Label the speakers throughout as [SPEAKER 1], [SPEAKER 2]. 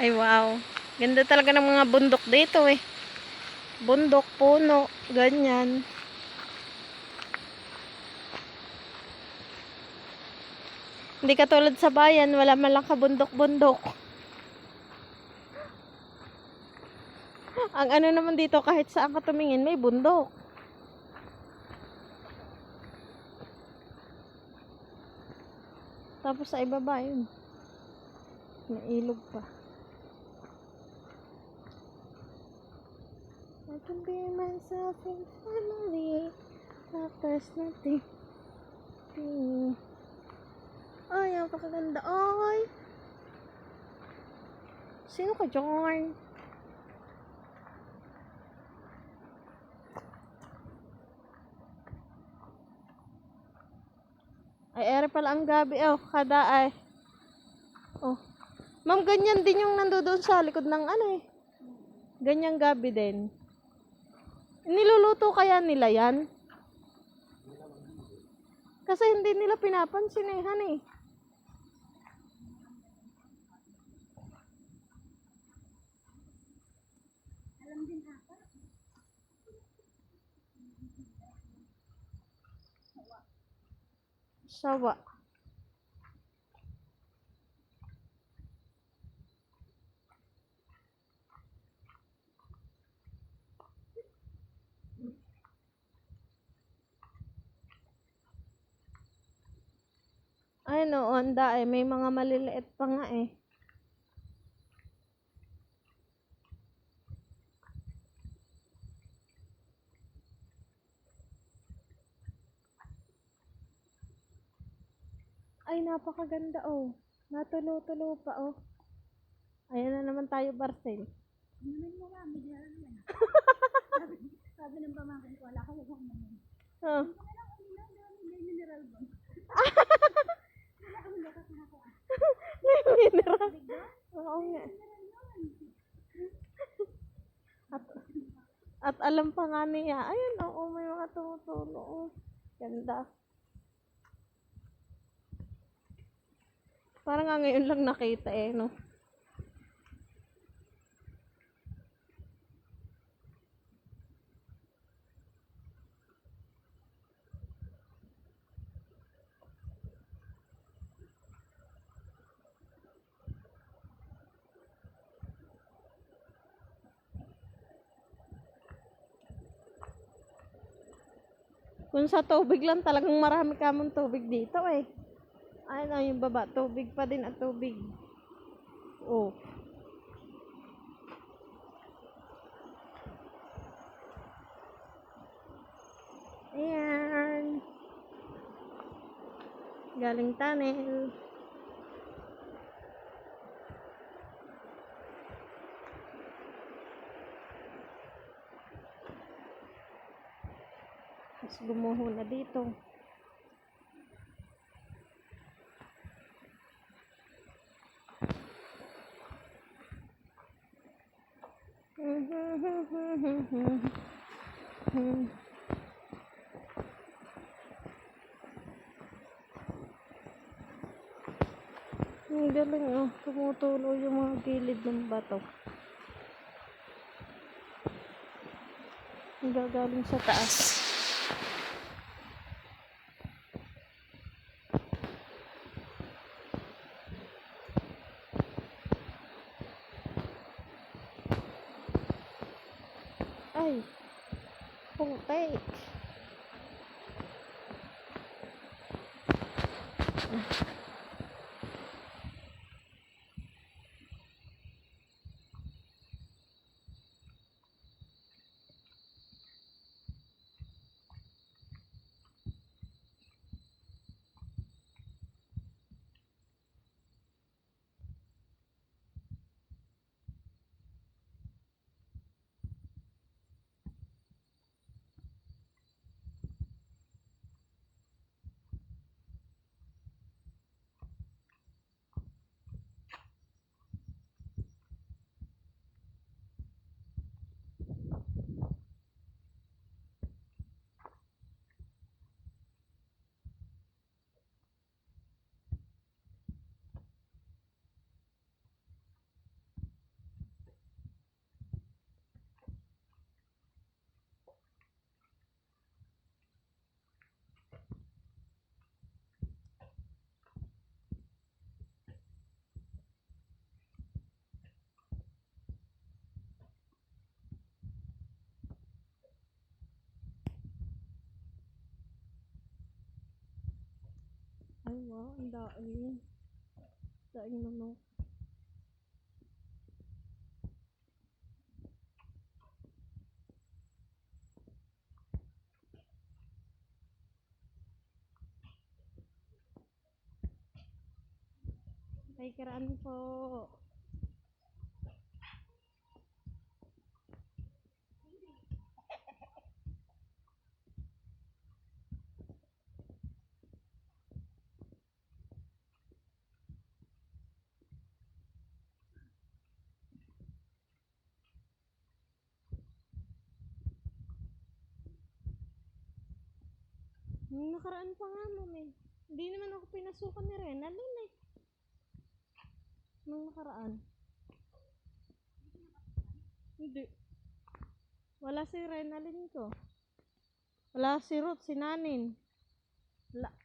[SPEAKER 1] Ay wow. Ganda talaga ng mga bundok dito eh. Bundok, puno, ganyan. Hindi katulad sa bayan, wala man lang kabundok-bundok. Ang ano naman dito, kahit saan ka tumingin, may bundok. Tapos sa ibaba yun. May ilog pa. Can be myself in family. Tapos nothing. Hmm. Ay, ang pakaganda. Ay! Sino ka, John? Ay, ere pala ang gabi. Oh, kada ay. Oh. Ma'am, ganyan din yung nandoon sa likod ng ano eh. Ganyang gabi din. Niluluto kaya nila yan? Kasi hindi nila pinapansin eh, han eh. Sawa. Ay, no, onda eh. May mga maliliit pa nga eh. Ay, napakaganda oh. Natulo-tulo pa oh. Ayan na naman tayo, Barcel.
[SPEAKER 2] Naman mo nga, may diyan yan. sabi, sabi ng pamangkin ko, wala ka huwag naman.
[SPEAKER 1] Oh.
[SPEAKER 2] Akong ulam, dami may mineral ba? Wala akong lakas na ako.
[SPEAKER 1] May mineral. Oo nga. At, at alam pa nga niya, ayun, oo, may mga tumutulo. Ganda. Parang nga ngayon lang nakita eh, no? Kung sa tubig lang, talagang marami kamong tubig dito eh. Ay na, yung baba, tubig pa din at tubig. Oh. Ayan. Galing tunnel. Gumuho na dito. Ang galing oh, tumutulo yung mga gilid ng bato. Ang gagaling sa taas. 后背 Ay, wow. Ang daing. Daing manok. Ay, karaan po. Nung nakaraan pa nga, ma'am eh. Hindi naman ako pinasukan ni Renalyn eh. Nung nakaraan. Hindi. Wala si Renalyn ko. Wala si Ruth, si Nanin. Wala.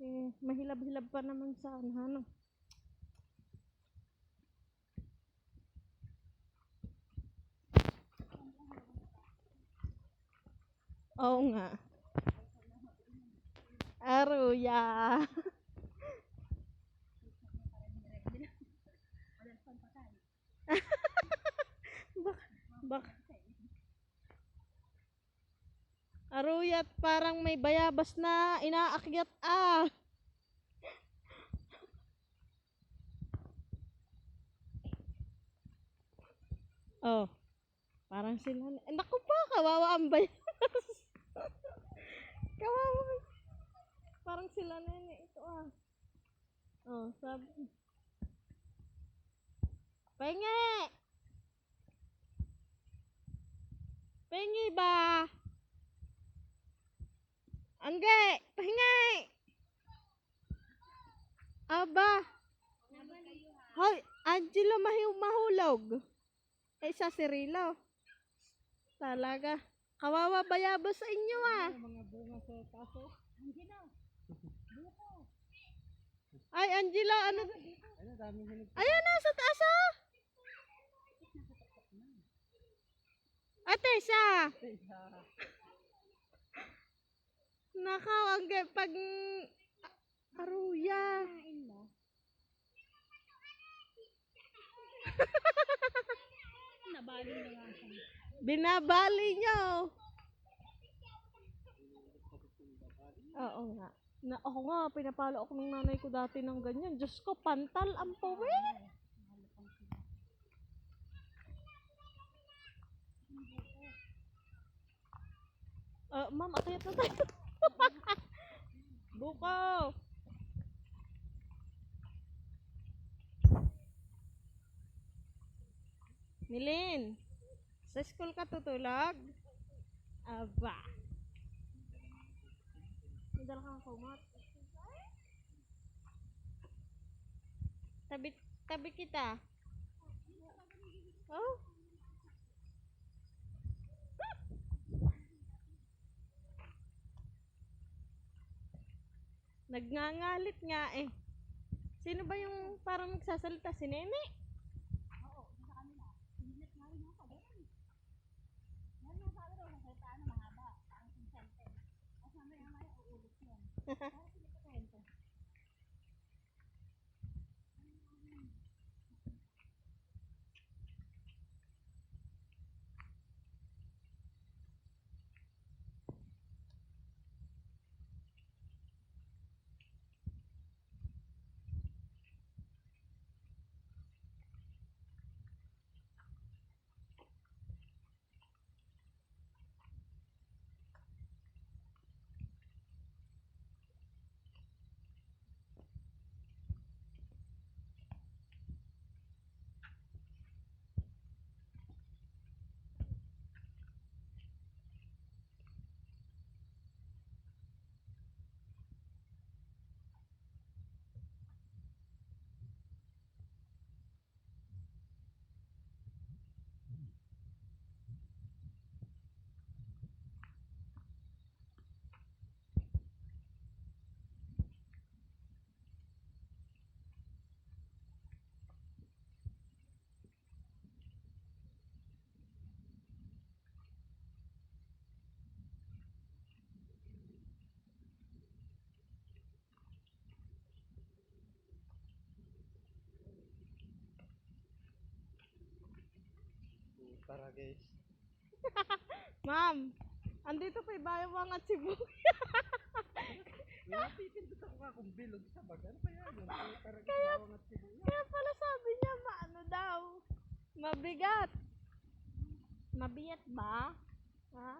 [SPEAKER 1] Eh, mahilab-hilab pa naman sa ano, ano. Oo nga. Aruya. Aruyat parang may bayabas na inaakyat ah. Oh. Parang sila. Eh, naku pa, kawawa ang bayabas. kawawa. Parang sila na eh. Ito ah. Oh, sabi. Penge! Pengi ba? Angge! Pahingi! Aba! Hoy! Angelo mahiw mahulog! Eh, sa Cirilo. Talaga. Kawawa bayabas sa inyo ah.
[SPEAKER 3] mga bunga sa taso.
[SPEAKER 1] Ay, Angela, ano?
[SPEAKER 3] Ano.
[SPEAKER 1] Ayan na, sa taas ah! Ate, sa! Nakaw, ang pag... Aruya.
[SPEAKER 2] Nabali na nga siya.
[SPEAKER 1] Binabali nyo. Oo nga. Na, ako nga, pinapalo ako ng nanay ko dati ng ganyan. Diyos ko, pantal ang puwet. Ah, ma'am, akayat na tayo. Buko! Milin, sa school ka tutulog? Aba. Madala kang kumot. Tabi, tabi kita. Oh. Nagngangalit nga eh. Sino ba yung parang nagsasalita? Si Nene?
[SPEAKER 2] Oo, sa kanila. Hindi nga rin ako. Ganun. Yan nga sabi daw, nagsalita na mahaba. Parang konsente. Tapos mamaya mamaya uulit yun.
[SPEAKER 3] Tara guys.
[SPEAKER 1] Ma'am, andito pa ibayawang at sibu.
[SPEAKER 3] Napipindot ako nga kung bilog sa bag. Ano pa yan? Tara guys, bawang at sibuyas.
[SPEAKER 1] Kaya pala sabi niya, maano daw. Mabigat. Mabigat ba? Ha?